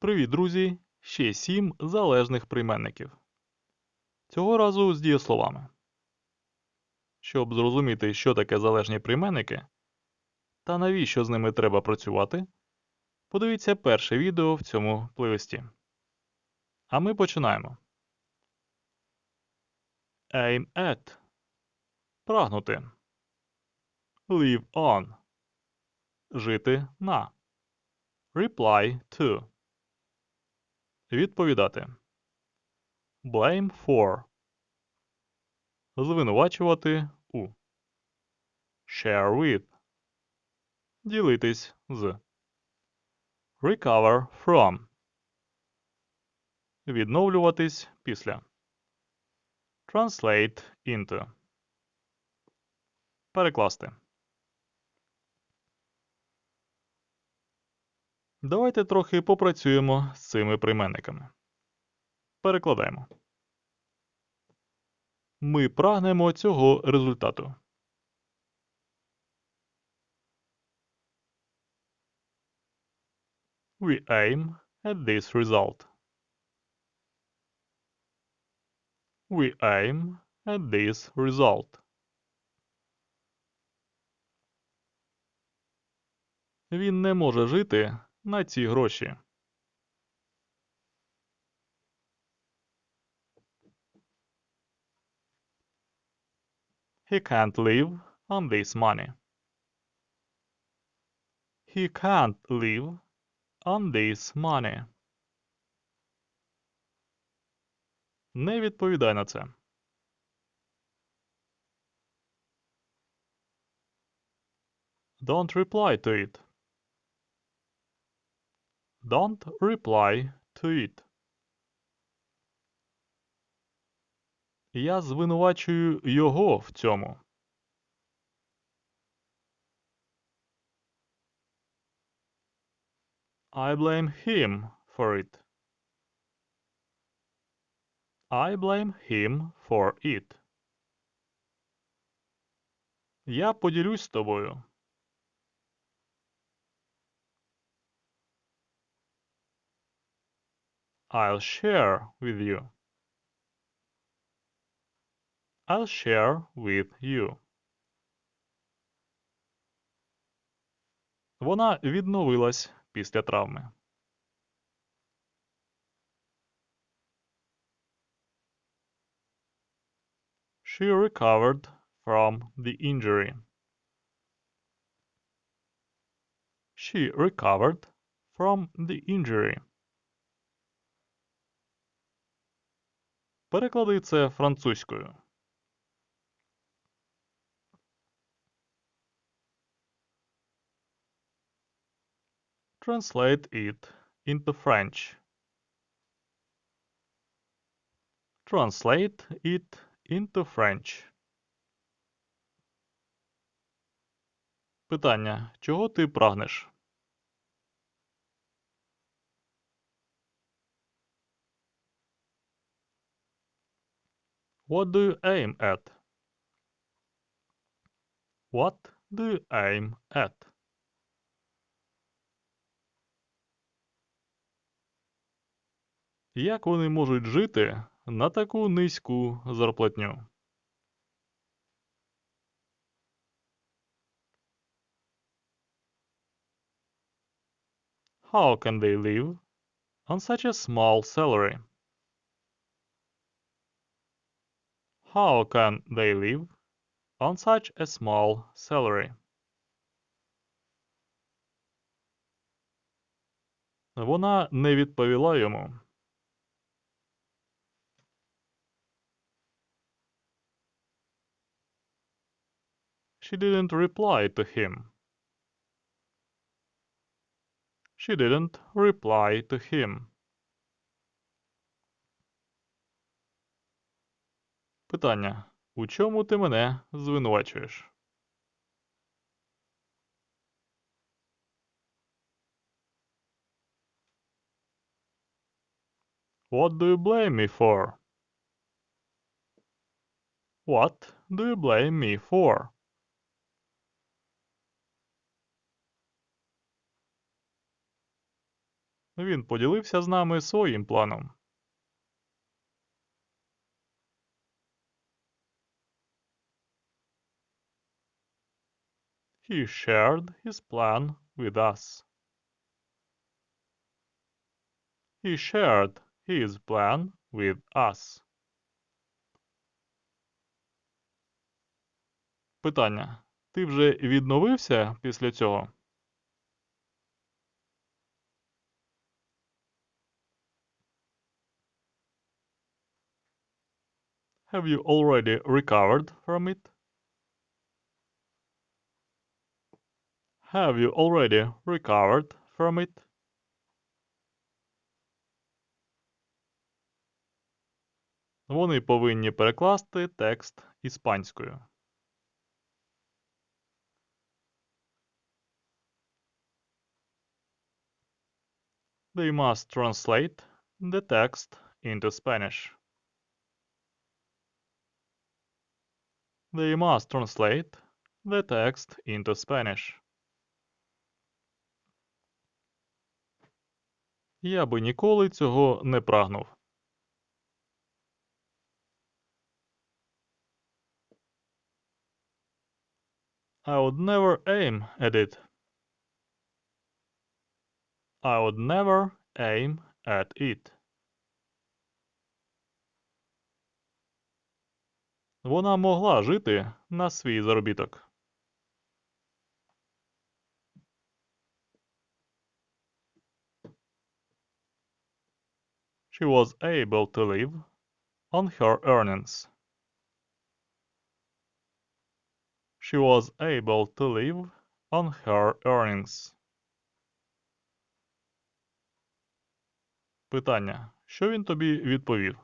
Привіт, друзі! Ще сім залежних прийменників. Цього разу з дієсловами. Щоб зрозуміти, що таке залежні прийменники та навіщо з ними треба працювати, подивіться перше відео в цьому плейлисті. А ми починаємо. Aim at Прагнути. Live on Жити на. Reply to Відповідати. Blame for. Звинувачувати у. Share with. Ділитись з. Recover from. Відновлюватись після. Translate into. Перекласти. Давайте трохи попрацюємо з цими прийменниками. Перекладаємо. Ми прагнемо цього результату. We aim at this result. We aim at this result. Він не може жити на ці гроші. He can't live on this money. He can't live on this money. Не відповідай на це. Don't reply to it. Don't reply to it. Я звинувачую його в цьому. I blame him for it. I blame him for it. Я поділюсь з тобою. I'll share with you. I'll share with you. Вона відновилась після травми. She recovered from the injury. She recovered from the injury. Переклади це французькою. Translate it into French. Translate it into French. Питання. Чого ти прагнеш? What do you aim at? What do you aim at? Як вони можуть жити на таку низьку зарплатню? How can they live on such a small salary? How can they live on such a small salary? Вона не відповіла йому. She didn't reply to him. She didn't reply to him. Питання. У чому ти мене звинувачуєш? What do you blame me for? What do you blame me for? Він поділився з нами своїм планом. He shared his plan with us. He shared his plan with us. Питання. Ти вже відновився після цього? Have you already recovered from it? Have you already recovered from it? Вони повинні перекласти текст іспанською. They must translate the text into Spanish. They must translate the text into Spanish. Я би ніколи цього не прагнув. I would never aim at it. I would never aim at it. Вона могла жити на свій заробіток. She was able to live on her earnings. She was able to live on her earnings. Питання. Що він тобі відповів?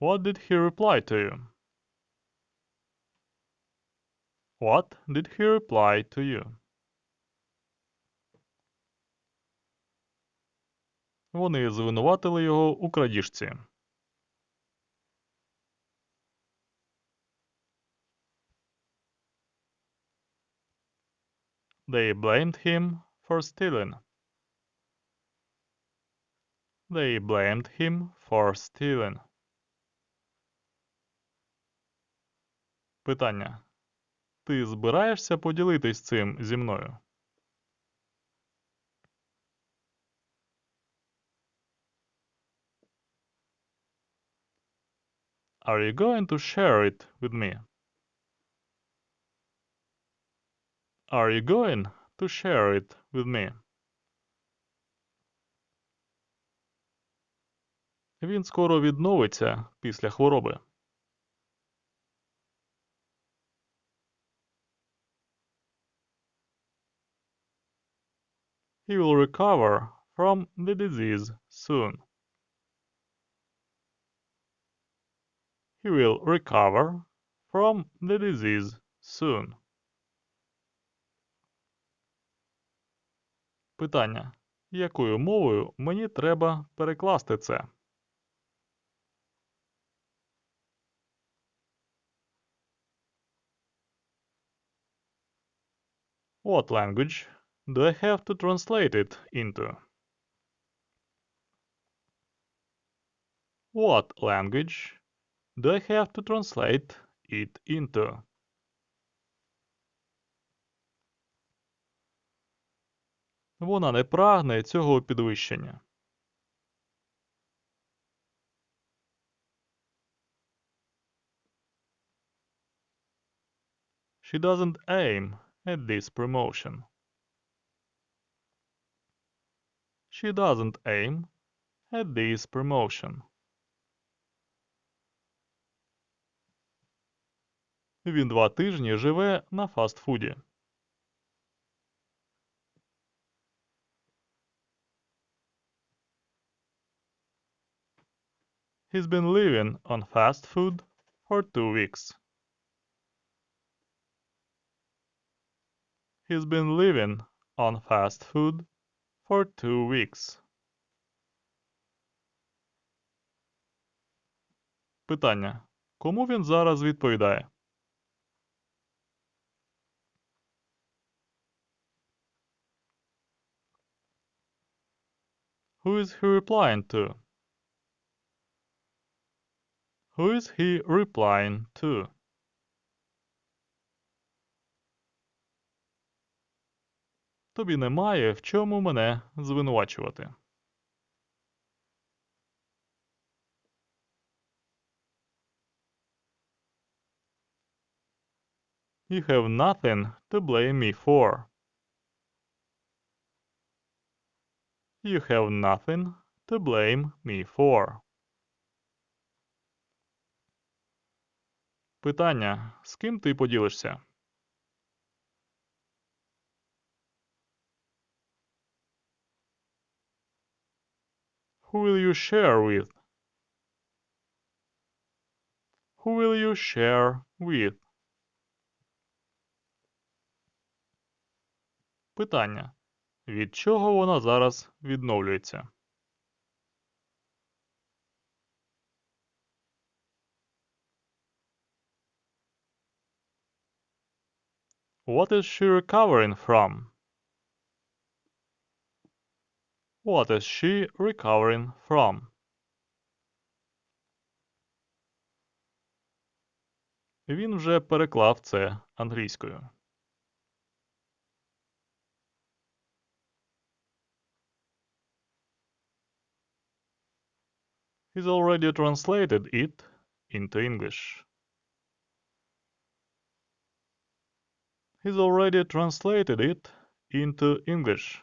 What did he reply to you? What did he reply to you? Вони звинуватили його у крадіжці. They blamed him for stealing. They blamed him for stealing. Питання. Ти збираєшся поділитись цим зі мною? Are you going to share it with me? Are you going to share it with me? Він скоро відновиться після хвороби. He will recover from the disease soon. He will recover from the disease soon. Питання. Якою мовою мені треба перекласти це? What language do I have to translate it into? What language do I have to translate it into? Вона не прагне цього підвищення. She doesn't aim at this promotion. She doesn't aim at this promotion. Він два тижні живе на фастфуді. He's been living on fast food for two weeks. He's been living on fast food for two weeks. Питання. Кому він зараз відповідає? Who is he replying to? Who is he replying to? Тобі немає в чому мене звинувачувати. You have nothing to blame me for. You have nothing to blame me for. Питання. З ким ти поділишся? Who will you share with? Who will you share with? Питання. Від чого вона зараз відновлюється? What is she recovering from? What is she recovering from? Він вже переклав це англійською. He's already translated it into English. He's already translated it into English.